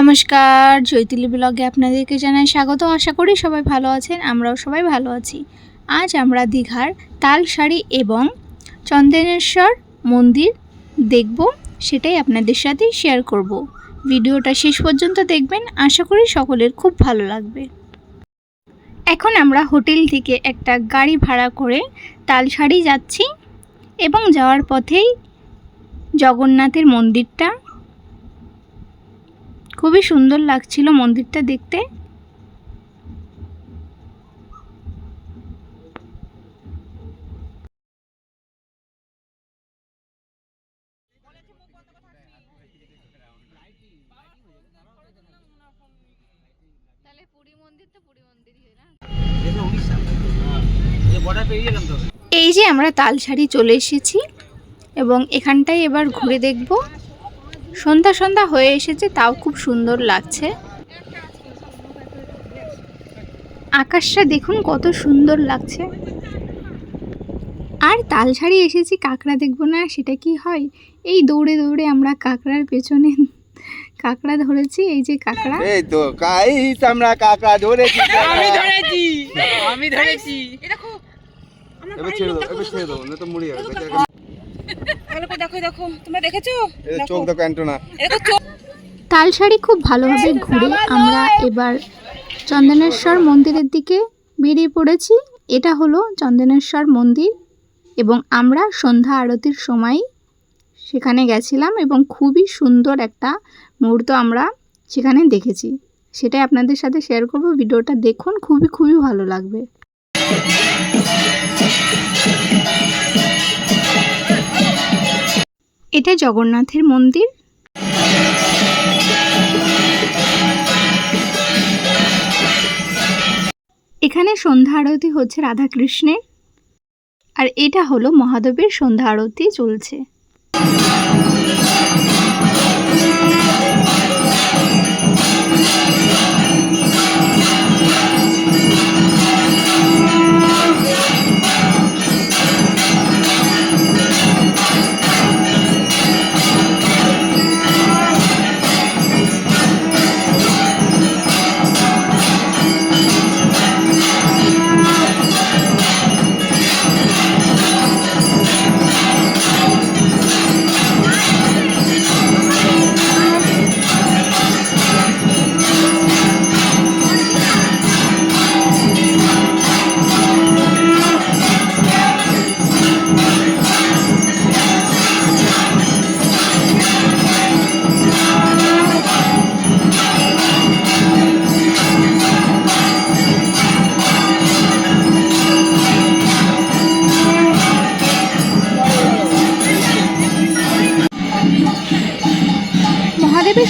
নমস্কার জৈতিলি ব্লগে আপনাদেরকে জানাই স্বাগত। আশা করি সবাই ভালো আছেন, আমরাও সবাই ভালো আছি। আজ আমরা দীঘার তালসারি এবং চন্দনেশ্বর মন্দির দেখব, সেটাই আপনাদের সাথে শেয়ার করব। ভিডিওটা শেষ পর্যন্ত দেখবেন, আশা করি সকলের খুব ভালো লাগবে। এখন আমরা হোটেল থেকে একটা গাড়ি ভাড়া করে তালসারি যাচ্ছি এবং যাওয়ার পথেই জগন্নাথের মন্দিরটা খুবই সুন্দর লাগছিল মন্দিরটা দেখতে। তাহলে পুরী মন্দির তো পুরী মন্দিরই হয় না? বর্ডার পেরিয়ে গেলাম তো এই যে আমরা তালসারি চলে এসেছি এবং এখানটায় এবার ঘুরে দেখব। সন্ধ্যা সন্ধ্যা হয়ে এসেছে তাও খুব সুন্দর লাগছে। আকাশটা দেখুন কত সুন্দর লাগছে। আর তালসারি এসেছি কাঁকড়া দেখব না সেটা কি হয়? এই দৌড়ে দৌড়ে আমরা কাঁকড়ার পেছনে কাঁকড়া ধরেছি এই যে কাঁকড়া। এই তো গাইস আমরা কাকা ধরেছি। আমি ধরেছি। আমি ধরেছি। এবার ছেড়ে দাও এবার ছেড়ে দাও না তো মরে যাবে বেচারা ভালো করে দেখো দেখো তোমরা দেখেছ? চোখ দেখো অ্যান্টোনা। তালসারি খুব ভালোভাবে ঘুরে আমরা এবার চন্দনেশ্বর মন্দিরের দিকে বেরিয়ে পড়েছি। এটা হলো চন্দনেশ্বর মন্দির এবং আমরা সন্ধ্যা আরতির সময় সেখানে গেছিলাম এবং খুবই সুন্দর একটা মুহূর্ত আমরা সেখানে দেখেছি। সেটাই আপনাদের সাথে শেয়ার করব। ভিডিওটা দেখুন খুবই খুবই ভালো লাগবে। এটা জগন্নাথের মন্দির। এখানে সন্ধ্যা আরতি হচ্ছে রাধাকৃষ্ণের। আর এটা হলো মহাদেবের সন্ধ্যা আরতি চলছে।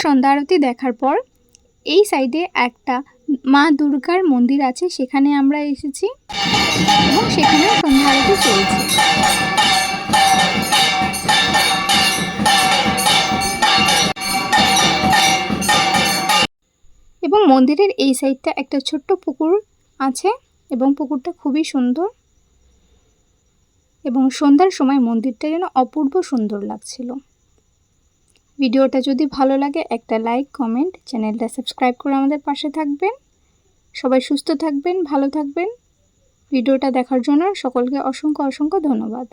সন্ধ্যা আরতি দেখার পর এই সাইডে একটা মা দুর্গার মন্দির আছে, সেখানে আমরা এসেছি এবং সেখানেও সন্ধ্যা আরতি চলছে। এবং মন্দিরের এই সাইডটা একটা ছোট্ট পুকুর আছে এবং পুকুরটা খুবই সুন্দর এবং সন্ধ্যার সময় মন্দিরটা যেন অপূর্ব সুন্দর লাগছিল। ভিডিওটা যদি ভালো লাগে, একটা লাইক, কমেন্ট, চ্যানেলটা সাবস্ক্রাইব করে আমাদের পাশে থাকবেন। সবাই সুস্থ থাকবেন, ভালো থাকবেন। ভিডিওটা দেখার জন্য সকলকে অসংখ্য অসংখ্য ধন্যবাদ।